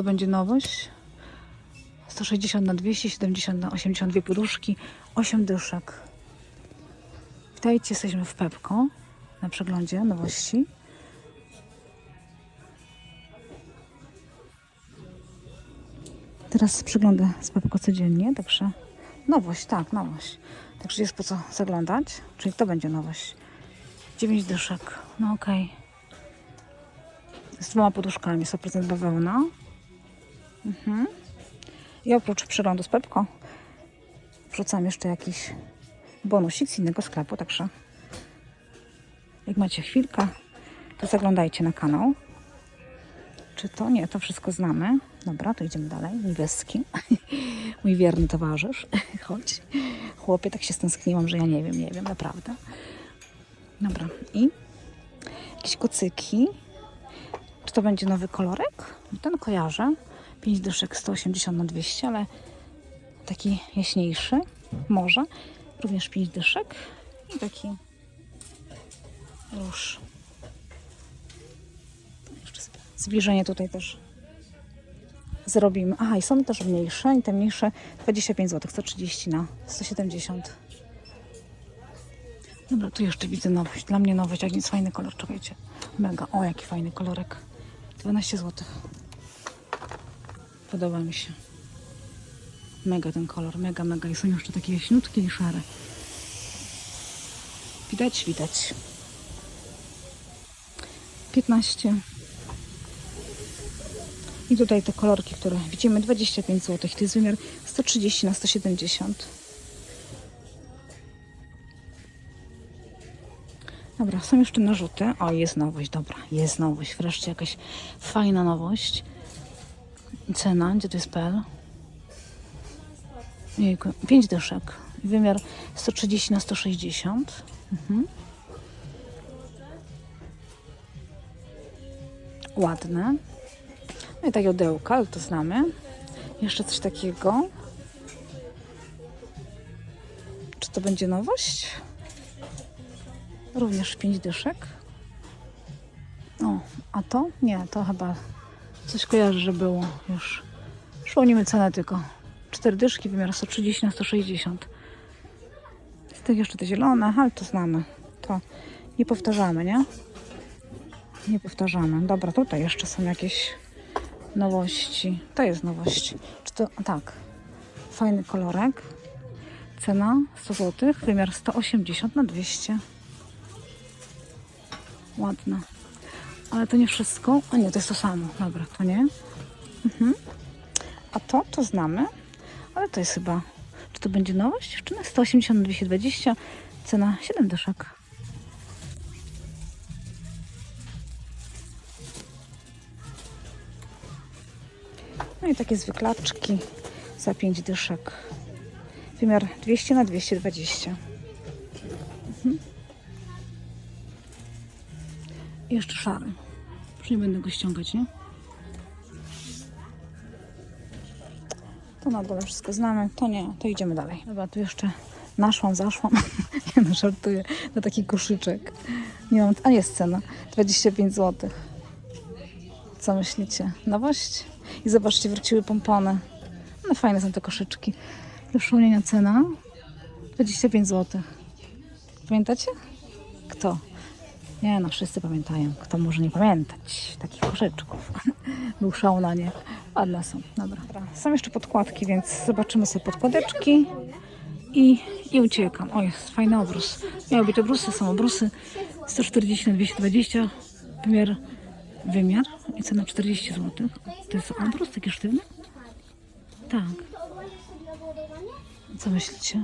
to będzie nowość? 160 na 200, 70 na 82 poduszki, 8 dyszek. Witajcie, jesteśmy w Pepko na przeglądzie nowości. Teraz przeglądę z Pepko codziennie, także nowość, tak, nowość. Także jest po co zaglądać, czyli to będzie nowość. 9 dyszek, no okej. Z dwoma poduszkami, 100% bawełna. Mhm. I oprócz przeglądu z Pepko wrzucam jeszcze jakiś bonusik z innego sklepu, także jak macie chwilkę, to zaglądajcie na kanał. Czy to? Nie, to wszystko znamy. Dobra, to idziemy dalej. Niebieski. Mój wierny towarzysz. Chodź. Chłopie, tak się stęskniłam, że ja nie wiem, nie wiem, naprawdę. Dobra. I jakieś kocyki. Czy to będzie nowy kolorek? Ten kojarzę. 5 dyszek 180 na 200, ale taki jaśniejszy. Może. Również 5 dyszek. I taki róż. Jeszcze zbliżenie tutaj też zrobimy. Aha, i są też mniejsze. I te mniejsze 25 zł, 130 na 170. Dobra, tu jeszcze widzę nowość. Dla mnie nowość, jak jest fajny kolor, czekajcie. Mega. O, jaki fajny kolorek. 12 zł. Podoba mi się. Mega ten kolor, mega, mega. I są jeszcze takie jaśniutkie i szare. Widać, widać. 15. I tutaj te kolorki, które widzimy, 25 zł. To jest wymiar 130 na 170. Dobra, są jeszcze narzuty. O, jest nowość, dobra, jest nowość. Wreszcie jakaś fajna nowość. Cena, gdzie to jest PL? Jejku, 5 dyszek. Wymiar 130 na 160. Mhm. Ładne. No i takie odełka, ale to znamy. Jeszcze coś takiego. Czy to będzie nowość? Również 5 dyszek. O, a to? Nie, to chyba coś kojarzy, że było już. Przypomnimy cenę tylko. 4 dyszki, wymiar 130 na 160. Z tych jeszcze te zielone, ale to znamy. To nie powtarzamy, nie? Nie powtarzamy. Dobra, tutaj jeszcze są jakieś nowości. To jest nowość. Czy to, tak. Fajny kolorek. Cena 100 zł, wymiar 180 na 200. Ładne. Ale to nie wszystko. A nie, to jest to samo. Dobra, to nie. Mhm. A to, to znamy. Ale to jest chyba... Czy to będzie nowość? Dziewczyna 180 na 220. Cena 7 dyszek. No i takie zwyklaczki za 5 dyszek. Wymiar 200 na 220. jeszcze szary. Już nie będę go ściągać, nie? To na dole wszystko znamy. To nie, to idziemy dalej. Dobra, tu jeszcze naszłam, zaszłam. nie no, żartuję. Na taki koszyczek. Nie mam, a jest cena. 25 zł. Co myślicie? Nowość? I zobaczcie, wróciły pompony. No fajne są te koszyczki. Do przypomnienia cena 25 zł. Pamiętacie? Kto? Nie no, wszyscy pamiętają. Kto może nie pamiętać takich koszyczków? Był szał na nie. Ładne są. Dobra. Są jeszcze podkładki, więc zobaczymy sobie podkładeczki. I, I uciekam. O, jest fajny obrus. Miały być obrusy, są obrusy. 140 na 220. Wymiar, wymiar i cena 40 zł. To jest obrus taki sztywny? Tak. Co myślicie?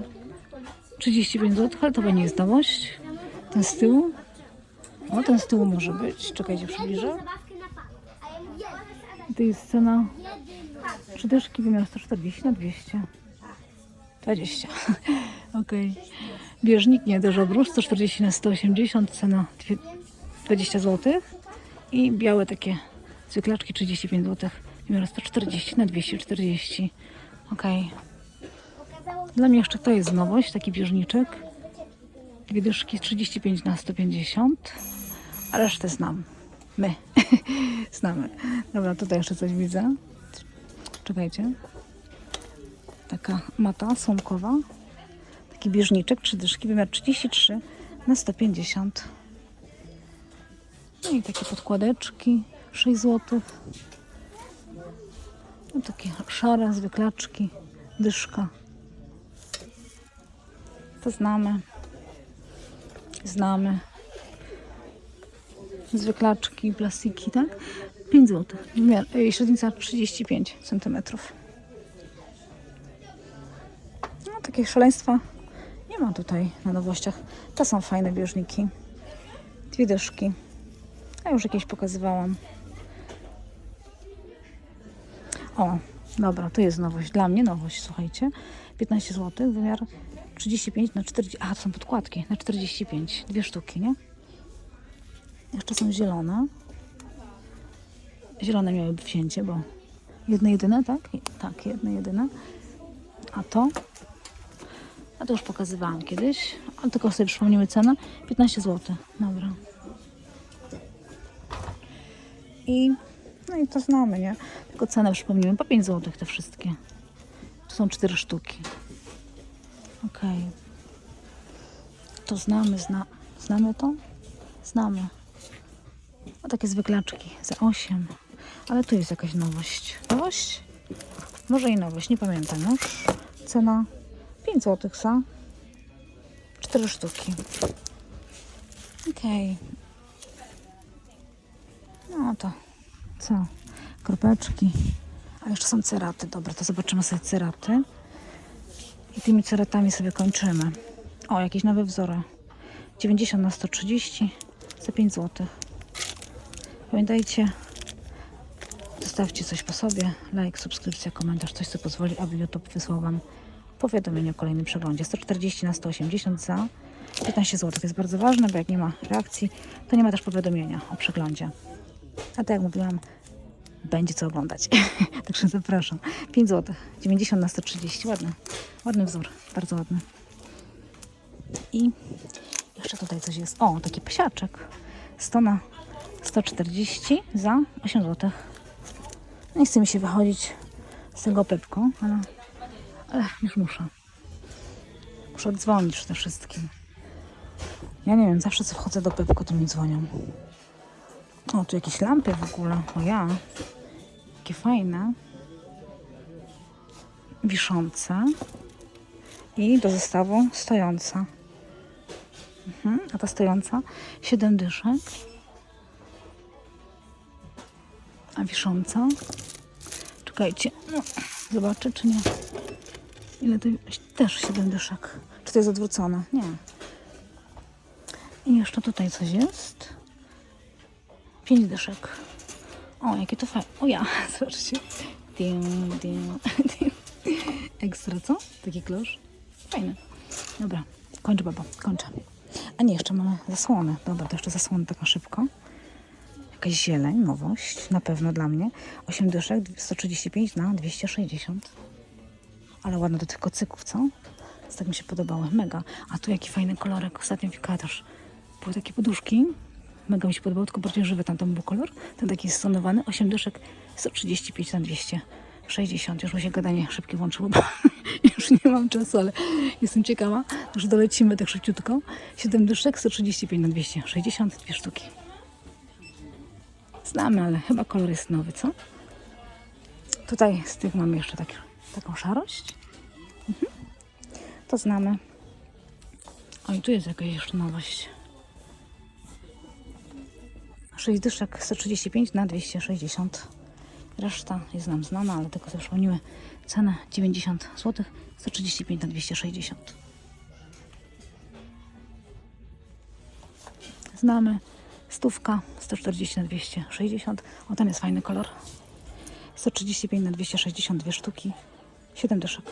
35 zł, ale to chyba nie jest nowość. Ten z tyłu. O, ten z tyłu może być. Czekajcie, przybliżę. To jest cena Przydyszki wymiar 140 na 200. 20. Okej. Bieżnik, nie, też obrus 140 na 180, cena dwie- 20 zł. I białe takie cwyklaczki 35 zł, wymiar 140 na 240. Okej. Dla mnie jeszcze to jest nowość, taki bieżniczek. Dwie dyszki 35 na 150, a resztę znam. My znamy. Dobra, tutaj jeszcze coś widzę. Czekajcie. Taka mata słomkowa. Taki bieżniczek, trzy dyszki, wymiar 33 na 150. No i takie podkładeczki, 6 zł. No takie szare zwyklaczki, dyszka. To znamy. Znamy. Zwyklaczki, plastiki, tak? 5 zł. Średnica 35 cm. No takie szaleństwa nie ma tutaj na nowościach. To są fajne bieżniki. Dwie dyszki. Ja już jakieś pokazywałam. O, dobra, to jest nowość. Dla mnie nowość, słuchajcie. 15 zł, wymiar 35 na 40. A, to są podkładki na 45. Dwie sztuki, nie? Jeszcze są zielone. Zielone miały wzięcie, bo jedne jedyne, tak? Tak, jedne jedyne. A to? A to już pokazywałam kiedyś, ale tylko sobie przypomnimy cenę. 15 zł. Dobra. I no i to znamy, nie? Tylko cenę przypomnimy. Po 5 zł te wszystkie. To są cztery sztuki. Okej. To znamy, zna, znamy to? Znamy. A takie zwyklaczki za 8. Ale tu jest jakaś nowość. Nowość? Może i nowość, nie pamiętam już. Cena 5 zł za 4 sztuki. Okej. No to co? Kropeczki. A jeszcze są ceraty. Dobra, to zobaczymy sobie ceraty. I tymi ceratami sobie kończymy. O, jakieś nowe wzory. 90 na 130 za 5 zł. Pamiętajcie, zostawcie coś po sobie. Like, subskrypcja, komentarz, coś co pozwoli, aby YouTube wysłał Wam powiadomienie o kolejnym przeglądzie. 140 na 180 za 15 zł. To jest bardzo ważne, bo jak nie ma reakcji, to nie ma też powiadomienia o przeglądzie. A tak jak mówiłam, będzie co oglądać. Także zapraszam. 5 zł. 90 na 130. Ładny. Ładny wzór. Bardzo ładny. I jeszcze tutaj coś jest. O, taki pasiaczek. 100 na 140 za 8 zł. Nie chce mi się wychodzić z tego pepko, ale, ale już muszę. Muszę odzwonić przede wszystkim. Ja nie wiem, zawsze co wchodzę do pepko, to mi dzwonią. O, tu jakieś lampy w ogóle. O ja. Jakie fajne. Wiszące. I do zestawu stojąca. Mhm. A ta stojąca 7 dyszek. A wisząca. Czekajcie. No, zobaczę, czy nie. Ile to też 7 dyszek. Czy to jest odwrócone? Nie. I jeszcze tutaj coś jest. 5 dyszek. O, jakie to fajne. O ja, zobaczcie. Dim, dim, dim. Ekstra, co? Taki klosz. Fajny. Dobra, kończę babo, kończę. A nie, jeszcze mamy zasłony. Dobra, to jeszcze zasłony tak szybko. Jakaś zieleń, nowość, na pewno dla mnie. 8 dyszek, 135 na 260. Ale ładne do tych kocyków, co? Tak mi się podobały, mega. A tu jaki fajny kolorek, ostatnio w były takie poduszki. Mega mi się podobało, tylko bardziej żywy tam, tam był kolor. Ten taki stonowany, 8 dyszek, 135 na 260. Już mi się gadanie szybkie włączyło, bo już nie mam czasu, ale jestem ciekawa. Już dolecimy tak szybciutko. 7 dyszek, 135 na 260, dwie sztuki. Znamy, ale chyba kolor jest nowy, co? Tutaj z tych mamy jeszcze tak, taką szarość. Mhm. To znamy. O i tu jest jakaś jeszcze nowość. 6 dyszek 135 na 260. Reszta jest nam znana, ale tylko przypomnimy cenę 90 zł, 135 na 260. Znamy stówka 140 na 260. O, tam jest fajny kolor. 135 na 260, dwie sztuki. 7 dyszek.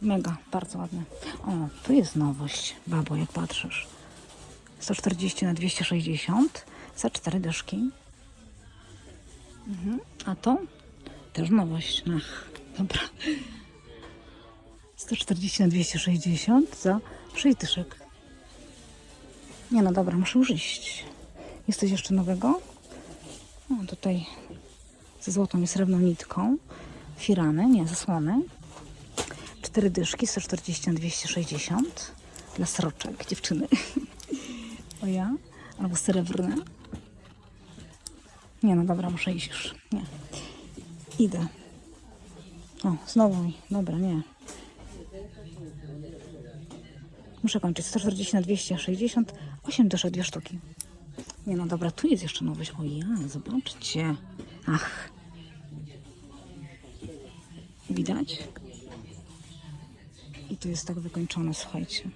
Mega, bardzo ładny. O, tu jest nowość, babo, jak patrzysz. 140 na 260 za 4 dyszki. Mhm. A to też nowość. Ach, dobra. 140 na 260 za 6 dyszek. Nie no dobra, muszę już iść. Jest coś jeszcze nowego? O, tutaj ze złotą i srebrną nitką. Firany, nie, zasłony. Cztery dyszki, 140 na 260 dla sroczek, dziewczyny. O ja? Albo srebrne. Nie, no dobra, muszę iść już. Nie. Idę. O, znowu mi. Dobra, nie. Muszę kończyć. 140 na 260. 8 dyszek, dwie sztuki. Nie no, dobra, tu jest jeszcze nowość. O ja, zobaczcie. Ach. Widać? I tu jest tak wykończone, słuchajcie.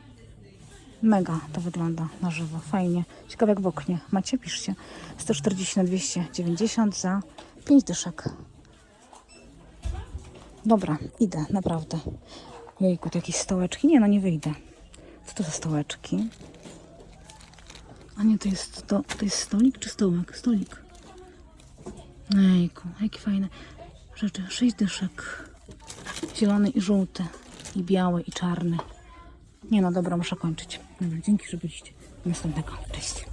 Mega to wygląda na żywo, fajnie. Ciekawe jak w oknie. Macie? Piszcie. 140 na 290 za 5 dyszek. Dobra, idę, naprawdę. Jejku, to jakieś stołeczki? Nie, no nie wyjdę. Co to za stołeczki? A nie, to jest, to, to jest stolik czy stołek? Stolik. Jejku, jakie fajne rzeczy. Sześć dyszek. Zielony i żółty. I biały i czarny. Nie no, dobra, muszę kończyć. Dzięki, że byliście. Do następnego. Cześć.